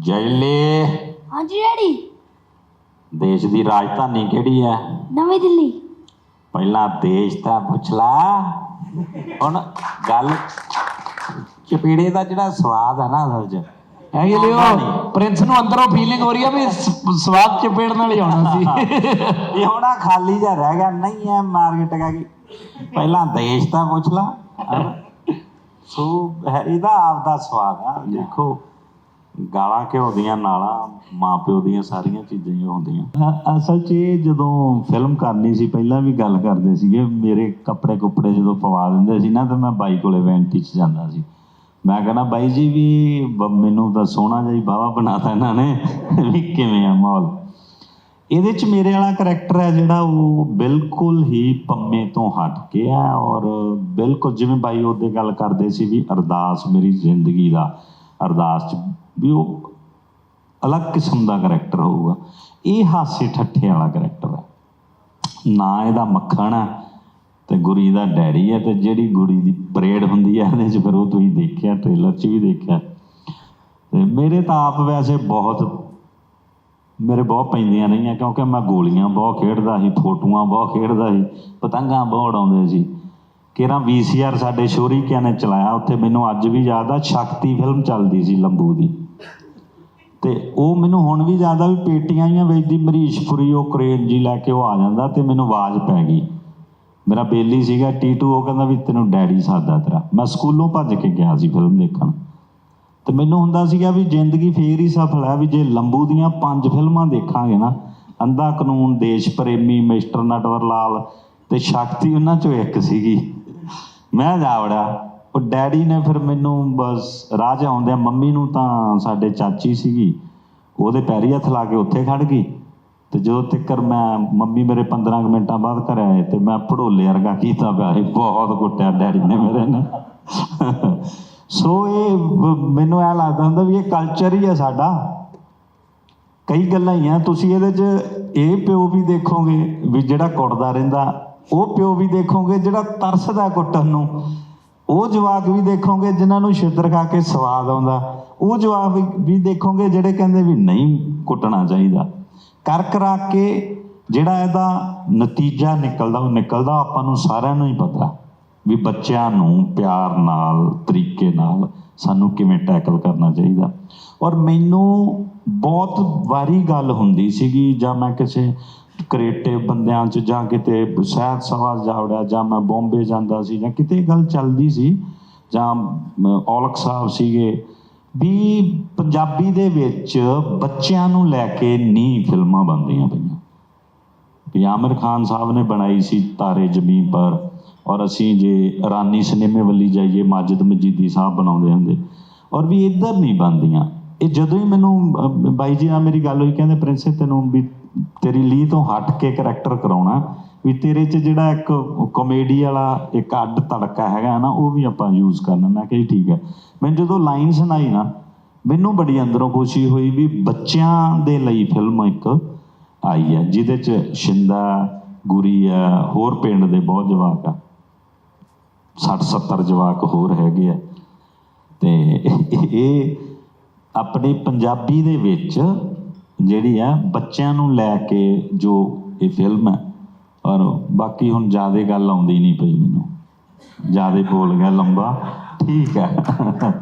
ਜੈਲੇ। ਹਾਂਜੀ ਡੈਡੀ। ਦੇਸ਼ ਦੀ ਰਾਜਧਾਨੀ ਕਿਹੜੀ ਹੈ? ਨਵੀਂ ਦਿੱਲੀ। ਪਹਿਲਾਂ ਦੇਸ਼ ਤਾਂ ਪੁੱਛ ਲਾ। ਹੁਣ ਗੱਲ ਚਪੇੜੇ ਦਾ ਜਿਹੜਾ ਸਵਾਦ ਹੈ ਨਾ ਅਸਲ 'ਚ ਹੈ ਕਿ ਲਿਓ। ਪ੍ਰਿੰਸ ਨੂੰ ਅੰਦਰੋਂ ਫੀਲਿੰਗ ਹੋ ਰਹੀ ਆ ਵੀ ਸ- ਸਵਾਦ ਚਪੇੜ ਨਾਲ ਹੀ ਆਉਣਾ ਸੀ। ਇਹ ਹੋਣਾ ਖਾਲੀ ਜਿਹਾ ਰਹਿ ਗਿਆ ਨਹੀਂ ਹੈ ਮਾਰਕੀਟ ਕਾ ਕੀ ਪਹਿਲਾਂ ਦੇਸ਼ ਤਾਂ ਪੁੱਛ ਲਾ। ਹਨਾ? ਸੋ ਹੈ- ਇਹਦਾ ਆਪਦਾ ਸਵਾਦ ਆ। ਦੇਖੋ ਗਾਲਾਂ ਘਿਓ ਦੀਆਂ, ਨਾਲਾਂ ਮਾਂ ਪਿਓ ਦੀਆਂ ਸਾਰੀਆਂ ਚੀਜ਼ਾਂ ਹੀ ਹੁੰਦੀਆਂ। ਅਸਲ 'ਚ ਇਹ ਜਦੋਂ ਫਿਲਮ ਕਰਨੀ ਸੀ, ਪਹਿਲਾਂ ਵੀ ਗੱਲ ਕਰਦੇ ਸੀਗੇ, ਮੇਰੇ ਕੱਪੜੇ ਕੁੱਪੜੇ ਜਦੋਂ ਪਵਾ ਦਿੰਦੇ ਸੀ ਨਾ, ਤਾਂ ਮੈਂ ਬਾਈ ਕੋਲੇ ਵੈਂਟੀ 'ਚ ਜਾਂਦਾ ਸੀ। ਮੈਂ ਕਹਿੰਦਾ, ਬਾਈ ਜੀ ਵੀ ਮੈਨੂੰ ਤਾਂ ਸੋਹਣਾ ਜਿਹਾ ਹੀ ਬਾਵਾ ਬਣਾਤਾ ਇਹਨਾਂ ਨੇ, ਵੀ ਕਿਵੇਂ ਆ ਮਾਹੌਲ? ਇਹਦੇ ਚ ਮੇਰੇ ਵਾਲਾ ਕਰੈਕਟਰ ਹੈ ਜਿਹੜਾ ਉਹ ਬਿਲਕੁਲ ਹੀ ਪੰਮੇ ਤੋਂ ਹਟ ਕੇ ਆ ਔਰ ਬਿਲਕੁਲ ਜਿਵੇਂ ਬਾਈ ਉਹਦੇ ਗੱਲ ਕਰਦੇ ਸੀ ਵੀ ਅਰਦਾਸ ਮੇਰੀ ਜ਼ਿੰਦਗੀ ਦਾ, ਅਰਦਾਸ ਚ ਵੀ ਉਹ ਅਲੱਗ ਕਿਸਮ ਦਾ ਕਰੈਕਟਰ ਹੋਊਗਾ। ਇਹ ਹਾਸੇ ਠੱਠੇ ਵਾਲਾ ਕਰੈਕਟਰ ਹੈ। ਨਾ ਇਹਦਾ ਮੱਖਣ ਹੈ ਤੇ ਗੁਰੀ ਦਾ ਡੈਡੀ ਹੈ ਤੇ ਜਿਹੜੀ ਗੁਰੀ ਦੀ ਪਰੇਡ ਹੁੰਦੀ ਹੈ ਇਹਦੇ ਚ ਫਿਰ ਉਹ ਤੁਸੀਂ ਦੇਖਿਆ ਟ੍ਰੇਲਰ 'ਚ ਵੀ ਦੇਖਿਆ। ਤੇ ਮੇਰੇ ਤਾਂ ਆਪ ਵੈਸੇ ਬਹੁਤ, ਮੇਰੇ ਬਹੁਤ ਪੈਂਦੀਆਂ ਰਹੀਆਂ ਕਿਉਂਕਿ ਮੈਂ ਗੋਲੀਆਂ ਬਹੁਤ ਖੇਡਦਾ ਸੀ, ਫੋਟੋਆਂ ਬਹੁਤ ਖੇਡਦਾ ਸੀ, ਪਤੰਗਾਂ ਬਹੁਤ ਉਡਾਉਂਦੇ ਸੀ। ਕਿਹੜਾ ਵੀਸੀਆਰ ਸਾਡੇ ਸ਼ੋਰੀਕਿਆਂ ਨੇ ਚਲਾਇਆ, ਉੱਥੇ ਮੈਨੂੰ ਅੱਜ ਵੀ ਯਾਦ ਆ, ਸ਼ਕਤੀ ਫਿਲਮ ਚੱਲਦੀ ਸੀ ਲੰਬੂ ਦੀ। ਤੇ ਉਹ ਮੈਨੂੰ ਹੁਣ ਵੀ ਜ਼ਿਆਦਾ ਵੀ ਪੇਟੀਆਂ ਹੀ ਵੇਚਦੀ ਮਰੀਸ਼ਪੁਰੀ ਉਹ ਕਰੇਨ ਜੀ ਲੈ ਕੇ ਉਹ ਆ ਜਾਂਦਾ ਤੇ ਮੈਨੂੰ ਆਵਾਜ਼ ਪੈ ਗਈ। ਮੇਰਾ ਬੇਲੀ ਸੀਗਾ ਟੀਟੂ ਉਹ ਕਹਿੰਦਾ ਵੀ ਤੈਨੂੰ ਡੈਡੀ ਸਾਦਾ ਤੇਰਾ। ਮੈਂ ਸਕੂਲੋਂ ਭੱਜ ਕੇ ਗਿਆ ਸੀ ਫਿਲਮ ਦੇਖਣ। ਤੇ ਮੈਨੂੰ ਹੁੰਦਾ ਸੀਗਾ ਵੀ ਜ਼ਿੰਦਗੀ ਫੇਰ ਹੀ ਸਫਲ ਹੈ ਵੀ ਜੇ ਲੰਬੂ ਦੀਆਂ ਪੰਜ ਫਿਲਮਾਂ ਦੇਖਾਂਗੇ ਨਾ, ਅੰਧਾ ਕਾਨੂੰਨ, ਦੇਸ਼ ਪ੍ਰੇਮੀ, ਮਿਸਟਰ ਨਟਵਰ ਲਾਲ ਤੇ ਸ਼ਕਤੀ ਉਹਨਾਂ ਚੋਂ ਇੱਕ ਸੀਗੀ। ਮੈਂ ਜਾ ਉਹ ਡੈਡੀ ਨੇ ਫਿਰ ਮੈਨੂੰ ਬਸ ਰਾਜ ਆਉਂਦਿਆਂ ਮੰਮੀ ਨੂੰ ਤਾਂ ਸਾਡੇ ਚਾਚੀ ਸੀਗੀ, ਉਹਦੇ ਪੈਰੀ ਹੱਥ ਲਾ ਕੇ ਉੱਥੇ ਖੜ ਗਈ ਤੇ ਜਦੋਂ ਤੱਕਰ ਮੈਂ ਮੰਮੀ ਮੇਰੇ 15 ਕੁ ਮਿੰਟਾਂ ਬਾਅਦ ਘਰ ਆਏ ਤੇ ਮੈਂ ਪੜੋਲੇ ਵਰਗਾ ਕੀਤਾ ਪਿਆ ਸੀ, ਬਹੁਤ ਕੁੱਟਿਆ ਡੈਡੀ ਨੇ ਮੇਰੇ ਨੇ ਸੋ ਇਹ ਮੈਨੂੰ ਐ ਲੱਗਦਾ ਹੁੰਦਾ ਵੀ ਇਹ ਕਲਚਰ ਹੀ ਹੈ ਸਾਡਾ। ਕਈ ਗੱਲਾਂ ਹੀ ਆ, ਤੁਸੀਂ ਇਹਦੇ 'ਚ ਇਹ ਪਿਓ ਵੀ ਦੇਖੋਗੇ ਵੀ ਜਿਹੜਾ ਕੁੱਟਦਾ ਰਹਿੰਦਾ, ਉਹ ਪਿਓ ਵੀ ਦੇਖੋਗੇ ਜਿਹੜਾ ਤਰਸਦਾ ਕੁੱਟਣ ਨੂੰ। ਉਹ ਜਵਾਕ ਵੀ ਦੇਖੋਗੇ ਜਿਨ੍ਹਾਂ ਨੂੰ ਛਿੱਤਰ ਖਾ ਕੇ ਸਵਾਦ ਆਉਂਦਾ। ਉਹ ਜਵਾਕ ਵੀ- ਦੇਖੋਗੇ ਜਿਹੜੇ ਕਹਿੰਦੇ ਵੀ ਨਹੀਂ ਕੁੱਟਣਾ ਚਾਹੀਦਾ। ਕਰ ਕਰਾ ਕੇ ਜਿਹੜਾ ਇਹਦਾ ਨਤੀਜਾ ਨਿਕਲਦਾ, ਉਹ ਨਿਕਲਦਾ ਆਪਾਂ ਨੂੰ ਸਾਰਿਆਂ ਨੂੰ ਹੀ ਪਤਾ। ਵੀ ਬੱਚਿਆਂ ਨੂੰ ਪਿਆਰ ਨਾਲ, ਤਰੀਕੇ ਨਾਲ ਸਾਨੂੰ ਕਿਵੇਂ ਟੈਕਲ ਕਰਨਾ ਚਾਹੀਦਾ। ਔਰ ਮੈਨੂੰ ਬਹੁਤ ਵਾਰੀ ਗੱਲ ਹੁੰਦੀ ਸੀਗੀ ਜਾਂ ਮੈਂ ਕਿਸੇ ਕ੍ਰੀਏਟਿਵ ਬੰਦਿਆਂ 'ਚ ਜਾਂ ਕਿਤੇ ਸ਼ਾਇਦ ਸਭਾ ਜਾਵੜਿਆ, ਜਾਂ ਮੈਂ ਬੰਬੇ ਜਾਂਦਾ ਸੀ, ਜਾਂ ਕਿਤੇ ਗੱਲ ਚੱਲਦੀ ਸੀ, ਜਾਂ ਔਲਖ ਸਾਹਿਬ ਸੀਗੇ, ਵੀ ਪੰਜਾਬੀ ਦੇ ਵਿੱਚ ਬੱਚਿਆਂ ਨੂੰ ਲੈ ਕੇ ਨਹੀਂ ਫਿਲਮਾਂ ਬਣਦੀਆਂ ਪਈਆਂ। ਵੀ ਆਮਿਰ ਖਾਨ ਸਾਹਿਬ ਨੇ ਬਣਾਈ ਸੀ ਤਾਰੇ ਜ਼ਮੀਨ ਪਰ, ਔਰ ਅਸੀਂ ਜੇ ਰਾਨੀ ਸਿਨੇਮੇ ਵੱਲੀ ਜਾਈਏ, ਮਾਜਿਦ ਮਜੀਦੀ ਸਾਹਿਬ ਬਣਾਉਂਦੇ ਹੁੰਦੇ, ਔਰ ਵੀ ਇੱਧਰ ਨਹੀਂ ਬਣਦੀਆਂ। ਇਹ ਜਦੋਂ ਹੀ ਮੈਨੂੰ ਬਾਈ ਜੀ ਨਾਲ ਮੇਰੀ ਗੱਲ ਹੋਈ, ਕਹਿੰਦੇ ਪ੍ਰਿੰਸੇ ਤੈਨੂੰ ਵੀ ਤੇਰੀ ਲੀ ਤੋਂ ਹਟ ਕੇ ਕਰੈਕਟਰ ਕਰਾਉਣਾ ਵੀ ਤੇਰੇ 'ਚ ਜਿਹੜਾ ਇੱਕ ਕਾਮੇਡੀ ਵਾਲਾ ਇੱਕ ਅੱਡ ਤੜਕਾ ਹੈਗਾ ਨਾ, ਉਹ ਵੀ ਆਪਾਂ ਯੂਜ਼ ਕਰਨਾ। ਮੈਂ ਕਿਹਾ ਠੀਕ ਹੈ। ਮੈਂ ਜਦੋਂ ਲਾਈਨ ਸੁਣਾਈ ਨਾ, ਮੈਨੂੰ ਬੜੀ ਅੰਦਰੋਂ ਖੁਸ਼ੀ ਹੋਈ ਵੀ ਬੱਚਿਆਂ ਦੇ ਲਈ ਫਿਲਮ ਇੱਕ ਆਈ ਹੈ, ਜਿਹਦੇ 'ਚ ਸ਼ਿੰਦਾ, ਗੁਰੀ ਆ ਹੋਰ ਪਿੰਡ ਦੇ ਬਹੁਤ ਜਵਾਕ ਆ। 60 70 ਜਵਾਕ ਹੋਰ ਹੈਗੇ ਆ। ਤੇ ਇਹ ਆਪਣੇ ਪੰਜਾਬੀ ਦੇ ਵਿੱਚ ਜਿਹੜੀ ਆ ਬੱਚਿਆਂ ਨੂੰ ਲੈ ਕੇ ਜੋ ਇਹ ਫਿਲਮ ਹੈ, ਔਰ ਬਾਕੀ ਹੁਣ ਜ਼ਿਆਦਾ ਗੱਲ ਆਉਂਦੀ ਨਹੀਂ ਪਈ ਮੈਨੂੰ। ਜ਼ਿਆਦਾ ਬੋਲ ਗਿਆ ਲੰਬਾ। ਠੀਕ ਹੈ।